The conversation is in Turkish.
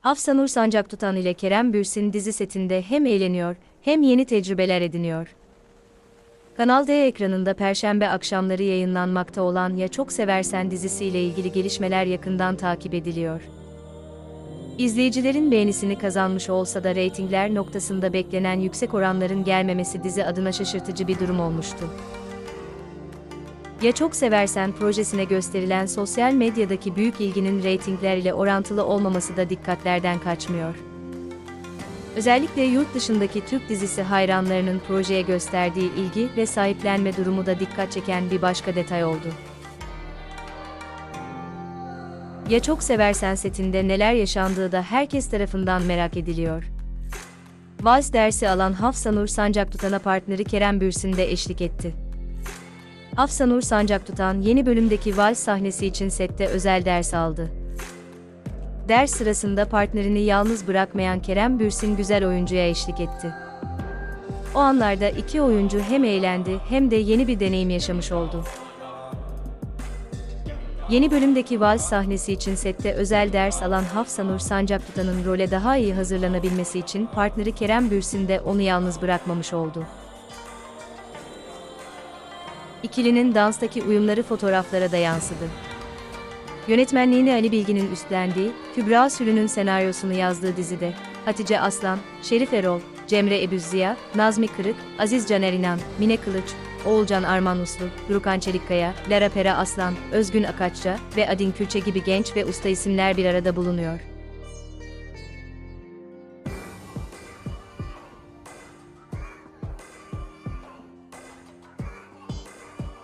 Hafsanur Sancak Tutan ile Kerem Bürsin dizi setinde hem eğleniyor, hem yeni tecrübeler ediniyor. Kanal D ekranında perşembe akşamları yayınlanmakta olan Ya Çok Seversen dizisiyle ilgili gelişmeler yakından takip ediliyor. İzleyicilerin beğenisini kazanmış olsa da reytingler noktasında beklenen yüksek oranların gelmemesi dizi adına şaşırtıcı bir durum olmuştu. Ya Çok Seversen projesine gösterilen sosyal medyadaki büyük ilginin reytingler ile orantılı olmaması da dikkatlerden kaçmıyor. Özellikle yurt dışındaki Türk dizisi hayranlarının projeye gösterdiği ilgi ve sahiplenme durumu da dikkat çeken bir başka detay oldu. Ya Çok Seversen setinde neler yaşandığı da herkes tarafından merak ediliyor. Vals dersi alan Hafsanur Sancak Tutan'a partneri Kerem Bürsin de eşlik etti. Hafsanur Sancak Tutan yeni bölümdeki vals sahnesi için sette özel ders aldı. Ders sırasında partnerini yalnız bırakmayan Kerem Bürsin güzel oyuncuya eşlik etti. O anlarda iki oyuncu hem eğlendi hem de yeni bir deneyim yaşamış oldu. Yeni bölümdeki vals sahnesi için sette özel ders alan Hafsanur Sancak Tutan'ın role daha iyi hazırlanabilmesi için partneri Kerem Bürsin de onu yalnız bırakmamış oldu. İkilinin danstaki uyumları fotoğraflara da yansıdı. Yönetmenliğini Ali Bilgin'in üstlendiği, Kübra Sürü'nün senaryosunu yazdığı dizide, Hatice Aslan, Şerif Erol, Cemre Ebüzziya, Nazmi Kırık, Aziz Caner İnan, Mine Kılıç, Oğulcan Arman Uslu, Durukan Çelikkaya, Lara Pera Aslan, Özgün Akaçça ve Adin Külçe gibi genç ve usta isimler bir arada bulunuyor.